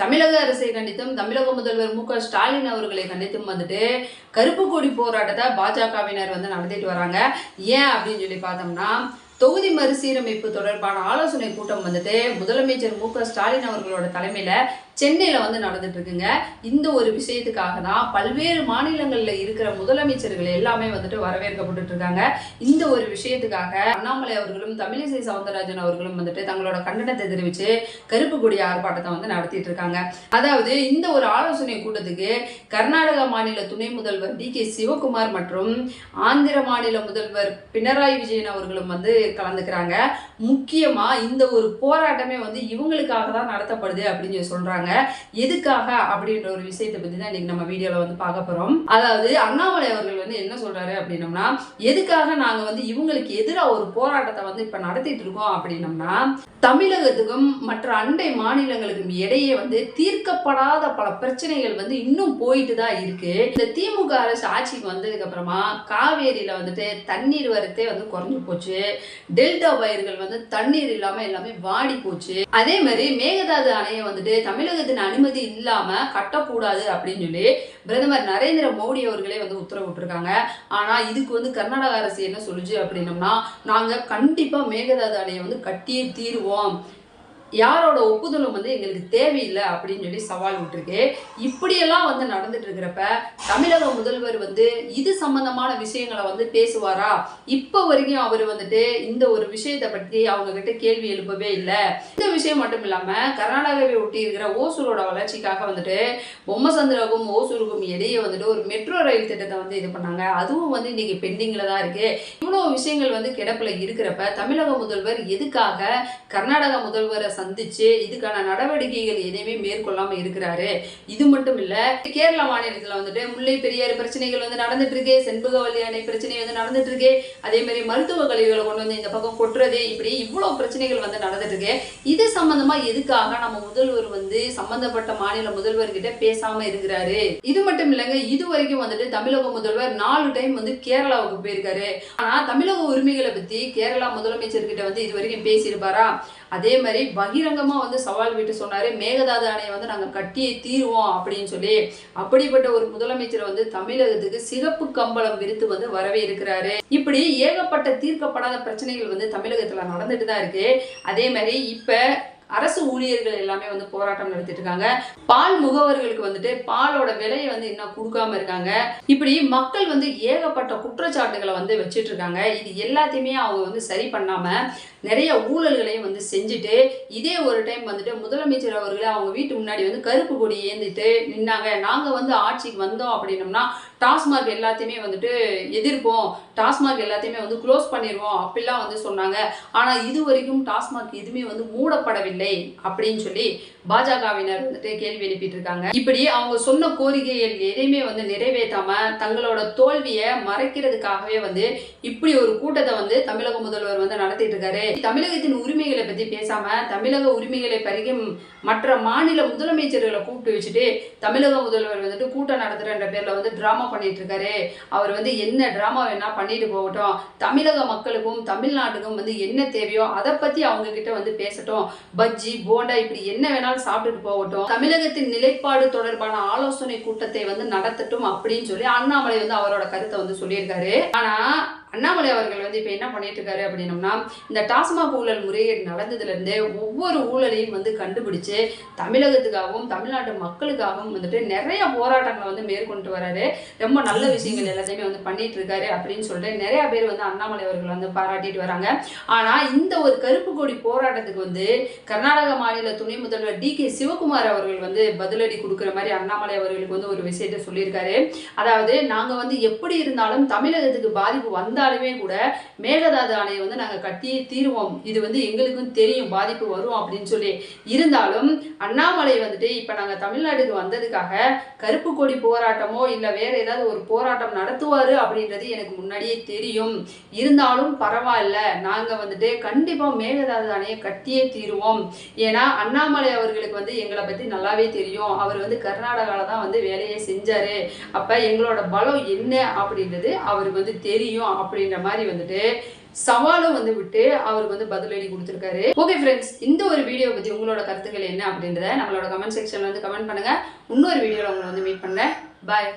தமிழக அரசை கண்டித்தும் தமிழக முதல்வர் மு க ஸ்டாலின் அவர்களை கண்டித்தும் வந்துட்டு கருப்பு கொடி போராட்டத்தை பாஜகவினர் வந்து நடத்திட்டு வராங்க. ஏன் அப்படின்னு சொல்லி பார்த்தோம்னா தொகுதி மறுசீரமைப்பு தொடர்பான ஆலோசனை கூட்டம் வந்துட்டு முதலமைச்சர் மு க ஸ்டாலின் அவர்களோட தலைமையில சென்னையில் வந்து நடந்துட்டு இருக்குங்க இந்த ஒரு விஷயத்துக்காக தான் பல்வேறு மாநிலங்களில் இருக்கிற முதலமைச்சர்கள் எல்லாமே வந்துட்டு வரவேற்கப்பட்டு இருக்காங்க இந்த ஒரு விஷயத்துக்காக அண்ணாமலை அவர்களும் தமிழிசை சவுந்தரராஜன் அவர்களும் வந்துட்டு தங்களோட கண்டனத்தை தெரிவித்து கருப்பு கொடி ஆர்ப்பாட்டத்தை வந்து நடத்திட்டு இருக்காங்க அதாவது இந்த ஒரு ஆலோசனை கூட்டத்துக்கு கர்நாடக மாநில துணை முதல்வர் டி கே சிவகுமார் மற்றும் ஆந்திர மாநில முதல்வர் பினராயி விஜயன் அவர்களும் வந்து கலந்துக்கிறாங்க. முக்கியமாக இந்த ஒரு போராட்டமே வந்து இவங்களுக்காக தான் நடத்தப்படுது அப்படின்னு சொல்கிறாங்க சொல்றாங்க. எதுக்காக அப்படின்ற ஒரு விஷயத்தை பத்தி தான் இன்னைக்கு நம்ம வீடியோல வந்து பார்க்க போறோம். அதாவது அண்ணாமலை அவர்கள் வந்து என்ன சொல்றாரு அப்படின்னம்னா எதுக்காக நாங்க வந்து இவங்களுக்கு எதிராக ஒரு போராட்டத்தை வந்து இப்ப நடத்திட்டு இருக்கோம் அப்படின்னம்னா தமிழகத்துக்கும் மற்ற அண்டை மாநிலங்களுக்கும் இடையே வந்து தீர்க்கப்படாத பல பிரச்சனைகள் வந்து இன்னும் போயிட்டு தான் இருக்கு. இந்த திமுக அரசு ஆட்சிக்கு வந்ததுக்கு அப்புறமா காவேரியில வந்துட்டு தண்ணீர் வரத்தே வந்து குறைஞ்சு போச்சு. டெல்டா பயிர்கள் வந்து தண்ணீர் இல்லாம எல்லாமே வாடி போச்சு. அதே மாதிரி மேகதாது அணையை வந்துட்டு தமிழக தமிழகத்தின் அனுமதி இல்லாம கட்டக்கூடாது அப்படின்னு சொல்லி பிரதமர் நரேந்திர மோடி அவர்களே வந்து உத்தரவிட்டிருக்காங்க ஆனா இதுக்கு வந்து கர்நாடக அரசு என்ன சொல்லுச்சு அப்படின்னம்னா நாங்க கண்டிப்பா மேகதாது அணையை வந்து கட்டியே தீருவோம். யாரோட ஒப்புதலும் வந்து எங்களுக்கு தேவையில்லை அப்படின்னு சொல்லி சவால் விட்டுருக்கு. இப்படியெல்லாம் வந்து நடந்துட்டு இருக்கிறப்ப தமிழக முதல்வர் வந்து இது சம்பந்தமான விஷயங்களை வந்து பேசுவாரா? இப்போ வரைக்கும் அவர் வந்துட்டு இந்த ஒரு விஷயத்தை பற்றி அவங்க கிட்ட கேள்வி எழுப்பவே இல்லை. இந்த விஷயம் மட்டும் இல்லாமல் கர்நாடகாவை ஒட்டி இருக்கிற ஓசூரோட வளர்ச்சிக்காக வந்துட்டு பொம்மசந்திராவுக்கும் ஓசூருக்கும் இடையே வந்துட்டு ஒரு மெட்ரோ ரயில் திட்டத்தை வந்து இது பண்ணாங்க. அதுவும் வந்து இன்னைக்கு பெண்டிங்ல தான் இருக்கு. இவ்வளோ விஷயங்கள் வந்து கிடப்பில் இருக்கிறப்ப தமிழக முதல்வர் எதுக்காக கர்நாடக முதல்வரை சந்திச்சு இதுக்கான நடவடிக்கைகள் எதையுமே மேற்கொள்ளாம இருக்கிறாரு. இது மட்டும் இல்ல கேரள மாநிலத்துல வந்துட்டு முல்லை பெரியாறு பிரச்சனைகள் வந்து நடந்துட்டு இருக்கு செண்பகவல்லி அணை பிரச்சனை வந்து நடந்துட்டு இருக்கு அதே மாதிரி மருத்துவ கழிவுகளை கொண்டு வந்து இந்த பக்கம் கொட்டுறது இப்படி இவ்வளவு பிரச்சனைகள் வந்து நடந்துட்டு இருக்கு இது சம்பந்தமா எதுக்காக நம்ம முதல்வர் வந்து சம்பந்தப்பட்ட மாநில முதல்வர்கிட்ட பேசாம இருக்கிறாரு? இது மட்டும் இல்லைங்க இது வரைக்கும் வந்துட்டு தமிழக முதல்வர் நாலு டைம் வந்து கேரளாவுக்கு போயிருக்காரு. ஆனா தமிழக உரிமைகளை பத்தி கேரளா முதலமைச்சர் கிட்ட வந்து இது வரைக்கும் பேசியிருப்பாரா? அதே மாதிரி பகிரங்கமா வந்து சவால் விட்டு சொன்னாரு. மேகதாது அணையை வந்து நாங்க கட்டியே தீருவோம் அப்படின்னு சொல்லி அப்படிப்பட்ட ஒரு முதலமைச்சர் வந்து தமிழகத்துக்கு சிகப்பு கம்பளம் விரித்து வந்து வரவே இருக்கிறாரு. இப்படி ஏகப்பட்ட தீர்க்கப்படாத பிரச்சனைகள் வந்து தமிழகத்துல நடந்துட்டு தான் இருக்கு. அதே மாதிரி இப்ப அரசு ஊழியர்கள் எல்லாமே வந்து போராட்டம் நடத்திட்டு இருக்காங்க பால் முகவர்களுக்கு வந்துட்டு பாலோட விலையை வந்து இன்னும் கொடுக்காம இருக்காங்க. இப்படி மக்கள் வந்து ஏகப்பட்ட குற்றச்சாட்டுகளை வந்து வச்சுட்டு இருக்காங்க இது எல்லாத்தையுமே அவங்க வந்து சரி பண்ணாம நிறைய ஊழல்களையும் வந்து செஞ்சுட்டு இதே ஒரு டைம் வந்துட்டு முதலமைச்சர் அவர்களே அவங்க வீட்டு முன்னாடி வந்து கருப்பு கொடி ஏந்திட்டு நின்னாங்க. நாங்க வந்து ஆட்சிக்கு வந்தோம் அப்படின்னம்னா டாஸ்மாக் எல்லாத்தையுமே வந்துட்டு எதிர்ப்போம். டாஸ்மாக் எல்லாத்தையுமே வந்து க்ளோஸ் பண்ணிடுவோம் அப்படிலாம் வந்து சொன்னாங்க. ஆனால் இது வரைக்கும் டாஸ்மாக் எதுவுமே வந்து மூடப்படவில்லை அப்படின்னு சொல்லி பாஜகவினர் வந்துட்டு கேள்வி எழுப்பிட்டு இருக்காங்க இப்படி அவங்க சொன்ன கோரிக்கைகள் எதையுமே வந்து நிறைவேற்றாம தங்களோட தோல்வியை மறைக்கிறதுக்காகவே வந்து இப்படி ஒரு கூட்டத்தை வந்து தமிழக முதல்வர் வந்து நடத்திட்டு இருக்காரு தமிழகத்தின் உரிமைகளை பத்தி பேசாம தமிழக உரிமைகளை பறிக்கும் மற்ற மாநில முதலமைச்சர்களை கூப்பிட்டு வச்சுட்டு தமிழக முதல்வர் வந்துட்டு கூட்டம் நடத்துறன்ற பேர்ல வந்து டிராமா பண்ணிட்டு இருக்காரு அவர் வந்து என்ன டிராமா வேணா பண்ணிட்டு போகட்டும். தமிழக மக்களுக்கும் தமிழ்நாட்டுக்கும் வந்து என்ன தேவையோ அதை பத்தி அவங்க கிட்ட வந்து பேசட்டும். பஜ்ஜி போண்டா இப்படி என்ன வேணாலும் சாப்பிட்டுட்டு போகட்டும். தமிழகத்தின் நிலைப்பாடு தொடர்பான ஆலோசனை கூட்டத்தை வந்து நடத்தட்டும் அப்படின்னு சொல்லி அண்ணாமலை வந்து அவரோட கருத்தை வந்து சொல்லியிருக்காரு. ஆனா அண்ணாமலை அவர்கள் வந்து இப்போ என்ன பண்ணிட்டு இருக்காரு அப்படின்னம்னா இந்த டாஸ்மாக் ஊழல் முறைகேடு நடந்ததுல இருந்தே ஒவ்வொரு ஊழலையும் வந்து கண்டுபிடிச்சு தமிழகத்துக்காகவும் தமிழ்நாட்டு மக்களுக்காகவும் வந்துட்டு நிறைய போராட்டங்களை வந்து மேற்கொண்டு வராரு. ரொம்ப நல்ல விஷயங்கள் எல்லாத்தையுமே வந்து பண்ணிட்டு இருக்காரு அப்படின்னு சொல்லிட்டு நிறைய பேர் வந்து அண்ணாமலை அவர்கள் வந்து பாராட்டிட்டு வராங்க. ஆனா இந்த ஒரு கருப்பு கொடி போராட்டத்துக்கு வந்து கர்நாடக மாநில துணை முதல்வர் டி. கே சிவகுமார் அவர்கள் வந்து பதிலடி கொடுக்குற மாதிரி அண்ணாமலை அவர்களுக்கு வந்து ஒரு விஷயத்தை சொல்லியிருக்காரு. அதாவது நாங்கள் வந்து எப்படி இருந்தாலும் தமிழகத்துக்கு பாதிப்பு வந்தாலுமே கூட மேகதாது அணையை வந்து நாங்கள் கட்டியே தீருவோம். இது வந்து எங்களுக்கும் தெரியும் பாதிப்பு வரும் அப்படின்னு சொல்லி. இருந்தாலும் அண்ணாமலை வந்துட்டு இப்போ நாங்கள் தமிழ்நாட்டுக்கு வந்ததுக்காக கருப்பு கொடி போராட்டமோ இல்லை வேற ஏதாவது ஒரு போராட்டம் நடத்துவார் அப்படின்றது எனக்கு முன்னாடியே தெரியும். இருந்தாலும் பரவாயில்ல. நாங்கள் வந்துட்டு கண்டிப்பாக மேகதாது அணையை கட்டியே தீருவோம். ஏன்னா அண்ணாமலை அவர்களுக்கு வந்து எங்களை பத்தி நல்லாவே தெரியும். அவர் வந்து கர்நாடகால தான் வந்து வேலையை செஞ்சாரு. அப்ப எங்களோட பலம் என்ன அப்படின்றது அவருக்கு வந்து தெரியும் அப்படின்ற மாதிரி வந்துட்டு சவாலும் வந்து விட்டு அவருக்கு வந்து பதிலடி கொடுத்துருக்காரு. ஓகே ஃப்ரெண்ட்ஸ் இந்த ஒரு வீடியோ பத்தி உங்களோட கருத்துக்கள் என்ன அப்படின்றத நம்மளோட கமெண்ட் செக்ஷன்ல வந்து கமெண்ட் பண்ணுங்க. இன்னொரு வீடியோல உங்களை வந்து மீட் பண்ணேன் பாய்